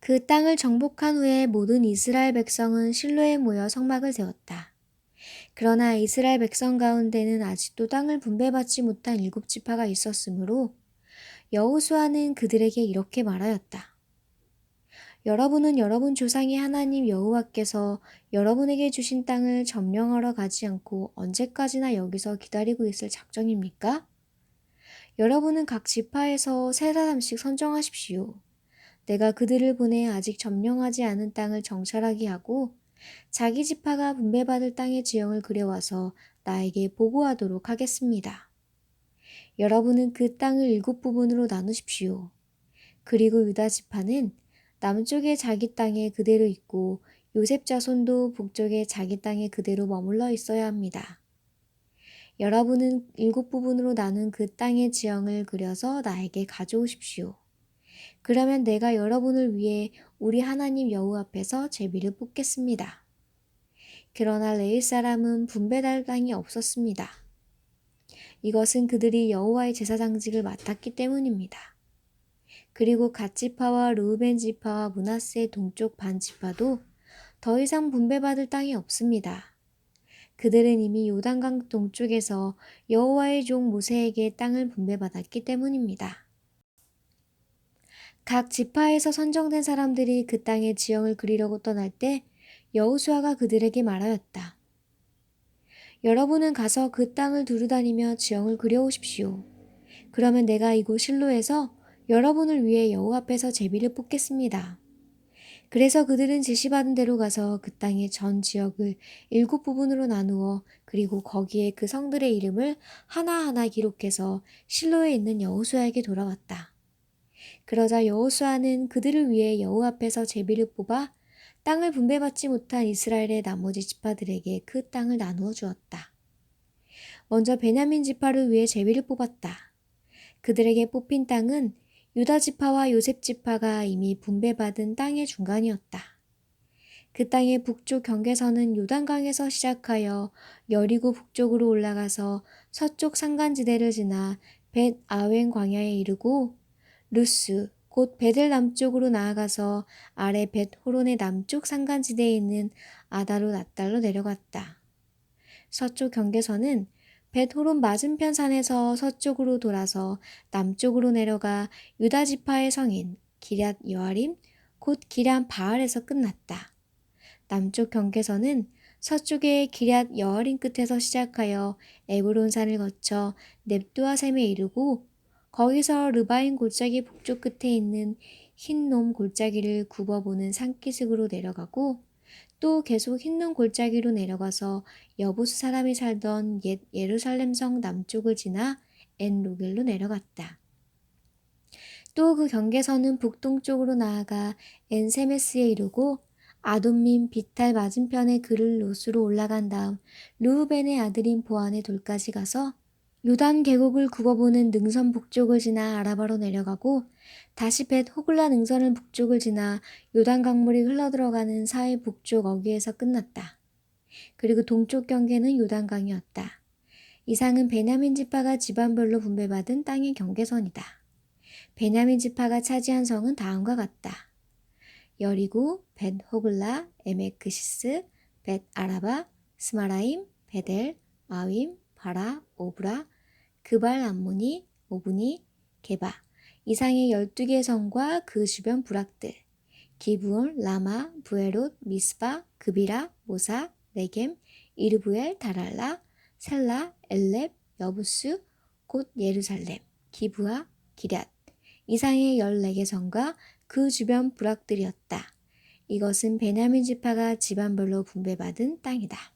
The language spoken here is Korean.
그 땅을 정복한 후에 모든 이스라엘 백성은 실로에 모여 성막을 세웠다. 그러나 이스라엘 백성 가운데는 아직도 땅을 분배받지 못한 일곱 지파가 있었으므로 여호수아는 그들에게 이렇게 말하였다. 여러분은 여러분 조상의 하나님 여호와께서 여러분에게 주신 땅을 점령하러 가지 않고 언제까지나 여기서 기다리고 있을 작정입니까? 여러분은 각 지파에서 세 사람씩 선정하십시오. 내가 그들을 보내 아직 점령하지 않은 땅을 정찰하게 하고 자기 지파가 분배받을 땅의 지형을 그려와서 나에게 보고하도록 하겠습니다. 여러분은 그 땅을 일곱 부분으로 나누십시오. 그리고 유다 지파는 남쪽의 자기 땅에 그대로 있고 요셉 자손도 북쪽의 자기 땅에 그대로 머물러 있어야 합니다. 여러분은 일곱 부분으로 나눈 그 땅의 지형을 그려서 나에게 가져오십시오. 그러면 내가 여러분을 위해 우리 하나님 여호 앞에서 제비를 뽑겠습니다. 그러나 레일 사람은 분배될 땅이 없었습니다. 이것은 그들이 여호와의 제사장직을 맡았기 때문입니다. 그리고 갓지파와 르우벤 지파와 문하세 동쪽 반 지파도 더 이상 분배받을 땅이 없습니다. 그들은 이미 요단강 동쪽에서 여호와의 종 모세에게 땅을 분배받았기 때문입니다. 각 지파에서 선정된 사람들이 그 땅의 지형을 그리려고 떠날 때 여호수아가 그들에게 말하였다. 여러분은 가서 그 땅을 두루다니며 지형을 그려오십시오. 그러면 내가 이곳 실로에서 여러분을 위해 여호 앞에서 제비를 뽑겠습니다. 그래서 그들은 제시받은 대로 가서 그 땅의 전 지역을 일곱 부분으로 나누어 그리고 거기에 그 성들의 이름을 하나하나 기록해서 실로에 있는 여호수아에게 돌아왔다. 그러자 여호수아는 그들을 위해 여호 앞에서 제비를 뽑아 땅을 분배받지 못한 이스라엘의 나머지 지파들에게 그 땅을 나누어 주었다. 먼저 베냐민 지파를 위해 제비를 뽑았다. 그들에게 뽑힌 땅은 유다 지파와 요셉 지파가 이미 분배받은 땅의 중간이었다. 그 땅의 북쪽 경계선은 요단강에서 시작하여 여리고 북쪽으로 올라가서 서쪽 산간지대를 지나 벳 아웬 광야에 이르고 루스 곧 베델 남쪽으로 나아가서 아래 벳 호론의 남쪽 산간지대에 있는 아다로 나달로 내려갔다. 서쪽 경계선은 벳 호론 맞은편 산에서 서쪽으로 돌아서 남쪽으로 내려가 유다 지파의 성인 기럇 여아림 곧 기럇 바알에서 끝났다. 남쪽 경계선은 서쪽의 기럇 여아림 끝에서 시작하여 에브론 산을 거쳐 넵두아 샘에 이르고 거기서 르바인 골짜기 북쪽 끝에 있는 흰놈 골짜기를 굽어보는 산기슭으로 내려가고 또 계속 흰놈 골짜기로 내려가서 여부스 사람이 살던 옛 예루살렘 성 남쪽을 지나 엔 로겔로 내려갔다. 또 그 경계선은 북동쪽으로 나아가 엔 세메스에 이르고 아돔민 비탈 맞은편의 그를 로스로 올라간 다음 루우벤의 아들인 보안의 돌까지 가서 요단 계곡을 굽어보는 능선 북쪽을 지나 아라바로 내려가고 다시 벳 호글라 능선을 북쪽을 지나 요단 강물이 흘러들어가는 사해 북쪽 어귀에서 끝났다. 그리고 동쪽 경계는 요단강이었다. 이상은 베냐민 지파가 집안별로 분배받은 땅의 경계선이다. 베냐민 지파가 차지한 성은 다음과 같다. 여리고, 벳 호글라, 에메크시스, 벳 아라바, 스마라임, 베델, 아윈, 바라, 오브라, 그발 암모니, 오브니, 게바 이상의 12개 성과 그 주변 부락들 기브온, 라마, 부에롯, 미스바, 그비라, 모사, 네겜, 이르부엘, 다랄라, 셀라, 엘렙, 여부스, 곧 예루살렘, 기브아, 기럇 이상의 14개 성과 그 주변 부락들이었다. 이것은 베냐민 지파가 집안별로 분배받은 땅이다.